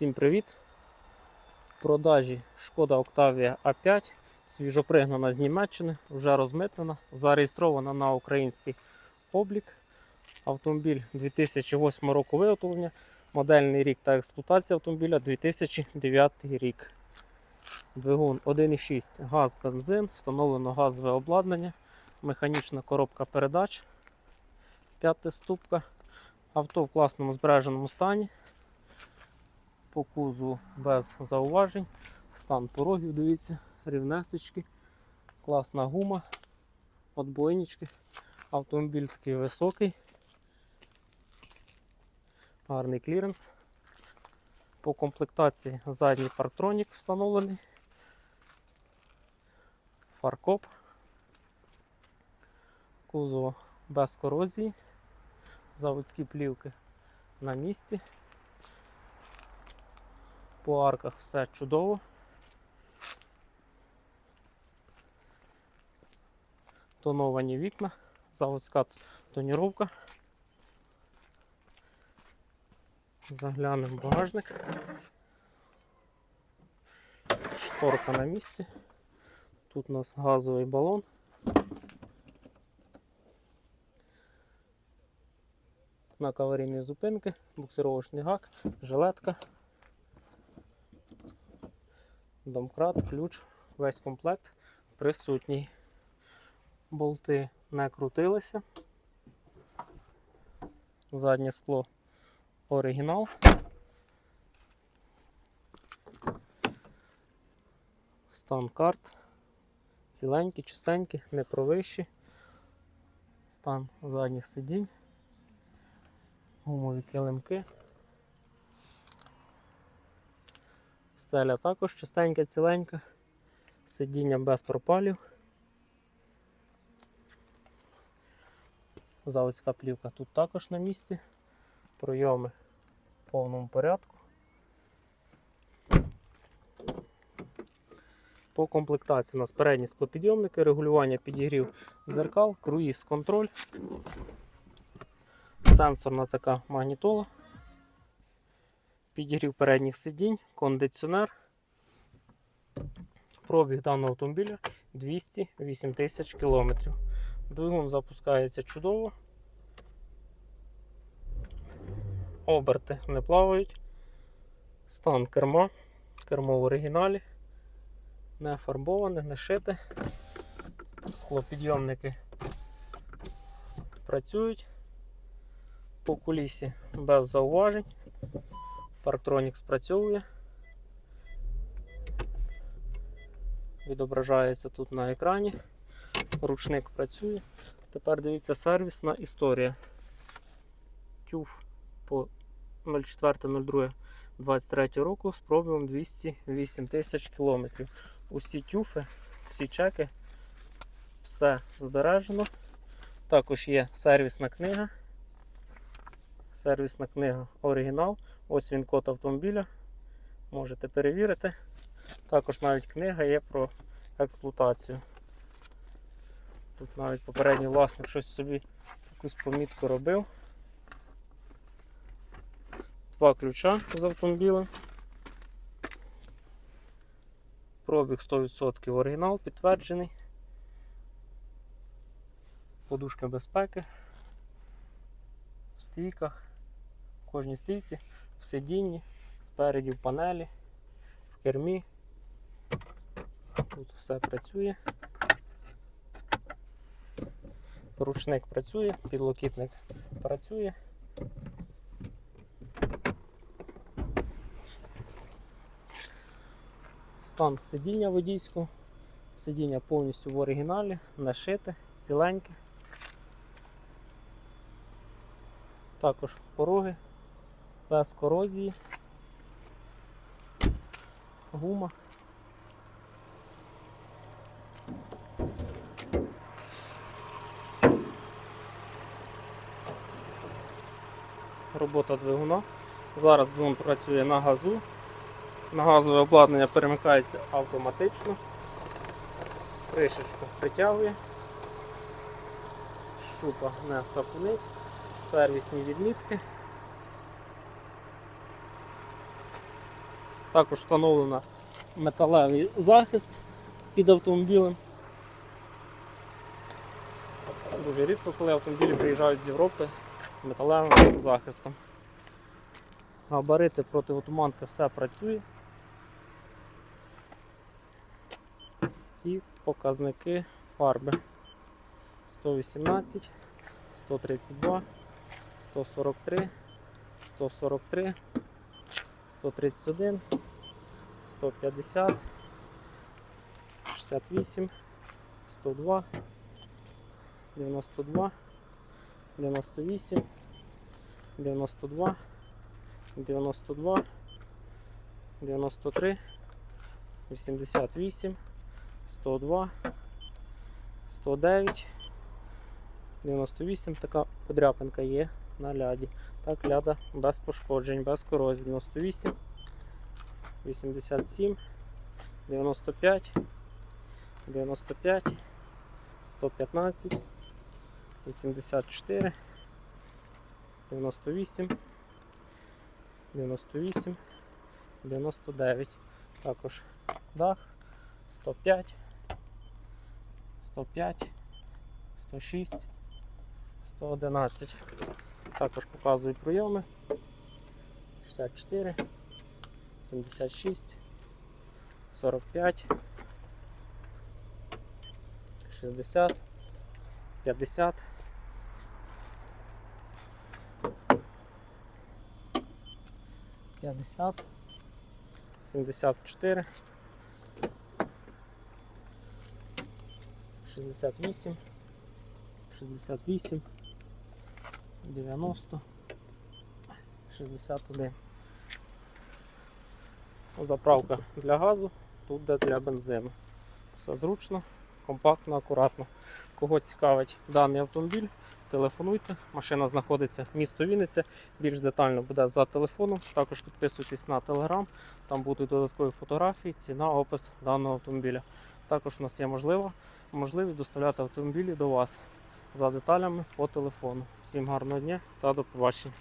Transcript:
Всім привіт! В продажі Шкода Octavia A5, свіжопригнана з Німеччини, вже розмитнена, зареєстрована на український облік. Автомобіль 2008 року виготовлення, модельний рік та експлуатація автомобіля 2009 рік. Двигун 1,6 газ, бензин, встановлено газове обладнання, механічна коробка передач, п'ятиступка. Авто в класному збереженому стані по кузу без зауважень. Стан порогів, дивіться, рівнесечки, класна гума, отбойнички. Автомобіль такий високий, гарний кліренс. По комплектації задній парктронік встановлений, фаркоп, кузов без корозії, заводські плівки на місці. По арках все чудово. Тоновані вікна, заводська тоніровка. Заглянемо в багажник. Шторка на місці. Тут у нас газовий балон. Знак аварійної зупинки, буксировочний гак, жилетка. Домкрат, ключ, весь комплект присутній. Болти не крутилися. Заднє скло оригінал. Стан карт. Ціленькі, чистенькі, не провищі. Стан задніх сидінь. Гумові килимки. Стеля також чистенька, ціленька, сидіння без пропалів. Заводська плівка тут також на місці. Пройоми в повному порядку. По комплектації у нас передні склопідйомники, регулювання підігрів зеркал, круїз контроль, сенсорна така магнітола підігрів передніх сидінь, кондиціонер. Пробіг даного автомобіля 208 тисяч кілометрів. Двигун запускається чудово. Оберти не плавають. Стан керма. Кермо в оригіналі. Не фарбоване, не шите. Склопідйомники працюють. По кулісі без зауважень. Парктронік спрацьовує. Відображається тут на екрані. Ручник працює. Тепер дивіться сервісна історія. Тюф по 04.02.23 року з пробігом 208 тисяч кілометрів. Усі тюфи, всі чеки, все збережено. Також є сервісна книга. Сервісна книга оригінал. Ось він код автомобіля. Можете перевірити. Також навіть книга є про експлуатацію. Тут навіть попередній власник щось собі якусь помітку робив. Два ключа з автомобіля. Пробіг 100% оригінал підтверджений. Подушка безпеки в стійках, в кожній стійці в сидінні, спереді в панелі, в кермі. Тут все працює. Ручник працює, підлокітник працює. Стан сидіння водійського. Сидіння повністю в оригіналі, не шите, ціленьке. Також пороги без корозії, гума. Робота двигуна. Зараз двигун працює на газу. На газове обладнання перемикається автоматично. Кришечку притягує, щупа не сапунить, сервісні відмітки. Також встановлено металевий захист під автомобілем. Дуже рідко, коли автомобілі приїжджають з Європи з металевим захистом. Габарити противотуманки все працює. І показники фарби 118, 132, 143, 143, 131, 150, 68, 102, 92, 98, 92, 92, 93, 88, 102, 109, 98, така подряпинка є на ляді. Так, ляда без пошкоджень, без корозії. 98, 87, 95, 95, 115, 84, 98, 98, 99. Також дах 105, 105, 106, 111. Також показую прийоми. 64, 76, 45, 60, 50. П'ятдесят, сімдесят чотири, шістдесят вісім, шістдесят вісім, дев'яносто, шістдесят один. Заправка для газу, тут де для бензину. Все зручно, компактно, акуратно. Кого цікавить даний автомобіль, телефонуйте. Машина знаходиться в місто Вінниця. Більш детально буде за телефоном. Також підписуйтесь на телеграм, там будуть додаткові фотографії, ціна, опис даного автомобіля. Також у нас є можливо, можливість доставляти автомобілі до вас за деталями по телефону. Всім гарного дня та до побачення.